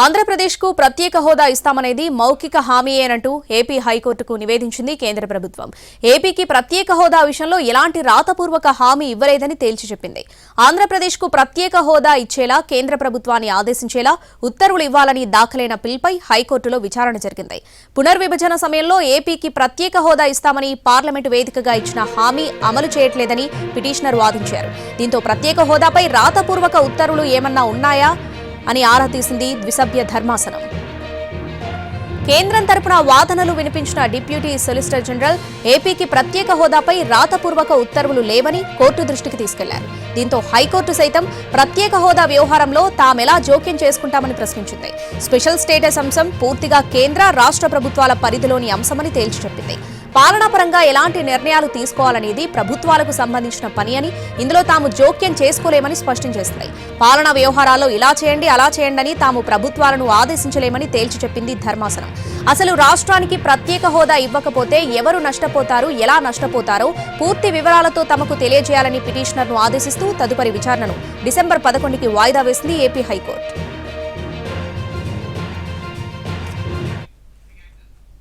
ఆంధ్రప్రదేశ్కు ప్రత్యేక హోదా ఇస్తామనేది మౌఖిక హామీయేనంటూ ఏపీ హైకోర్టుకు నివేదించింది కేంద్ర ప్రభుత్వం. ఏపీకి ప్రత్యేక హోదా విషయంలో ఎలాంటి రాతపూర్వక హామీ ఇవ్వలేదని తేల్చి చెప్పింది. ఆంధ్రప్రదేశ్కు ప్రత్యేక హోదా ఇచ్చేలా కేంద్ర ప్రభుత్వాన్ని ఆదేశించేలా ఉత్తర్వులు ఇవ్వాలని దాఖలైన పిల్పై హైకోర్టులో విచారణ జరిగింది. పునర్విభజన సమయంలో ఏపీకి ప్రత్యేక హోదా ఇస్తామని పార్లమెంటు వేదికగా ఇచ్చిన హామీ అమలు చేయట్లేదని పిటిషనర్ వాదించారు. దీంతో ప్రత్యేక హోదాపై రాతపూర్వక ఉత్తర్వులు ఏమన్నా ఉన్నాయా? అని ఆరా తీసింది ద్విసభ్య ధర్మాసనం. కేంద్రం తరపున వాదనలు వినిపించిన డిప్యూటీ సొలిసిటర్ జనరల్ ఏపీకి ప్రత్యేక హోదాపై రాతపూర్వక ఉత్తర్వులు లేవని కోర్టు దృష్టికి తీసుకెళ్ళారు. దీంతో హైకోర్టు సైతం ప్రత్యేక హోదా వ్యవహారంలో తామెలా జోక్యం చేసుకుంటామని ప్రశ్నించింది. స్పెషల్ స్టేటస్ అంశం పూర్తిగా కేంద్ర రాష్ట్ర ప్రభుత్వాల పరిధిలోని అంశమని తేల్చి చెప్పింది. పాలనాపరంగా ఎలాంటి నిర్ణయాలు తీసుకోవాలనేది ప్రభుత్వాలకు సంబంధించిన పని అని ఇందులో తాము జోక్యం చేసుకోలేమని స్పష్టం చేస్తున్నాయి. పాలనా వ్యవహారాల్లో ఇలా చేయండి అలా చేయండి అని తాము ప్రభుత్వాలను ఆదేశించలేమని తేల్చి చెప్పింది ధర్మాసనం. అసలు రాష్ట్రానికి ప్రత్యేక హోదా ఇవ్వకపోతే ఎవరు నష్టపోతారు ఎలా నష్టపోతారో పూర్తి వివరాలతో తమకు తెలియజేయాలని పిటిషనర్ను ఆదేశిస్తూ తదుపరి విచారణను డిసెంబర్ పదకొండుకి వాయిదా వేసింది ఏపీ హైకోర్టు.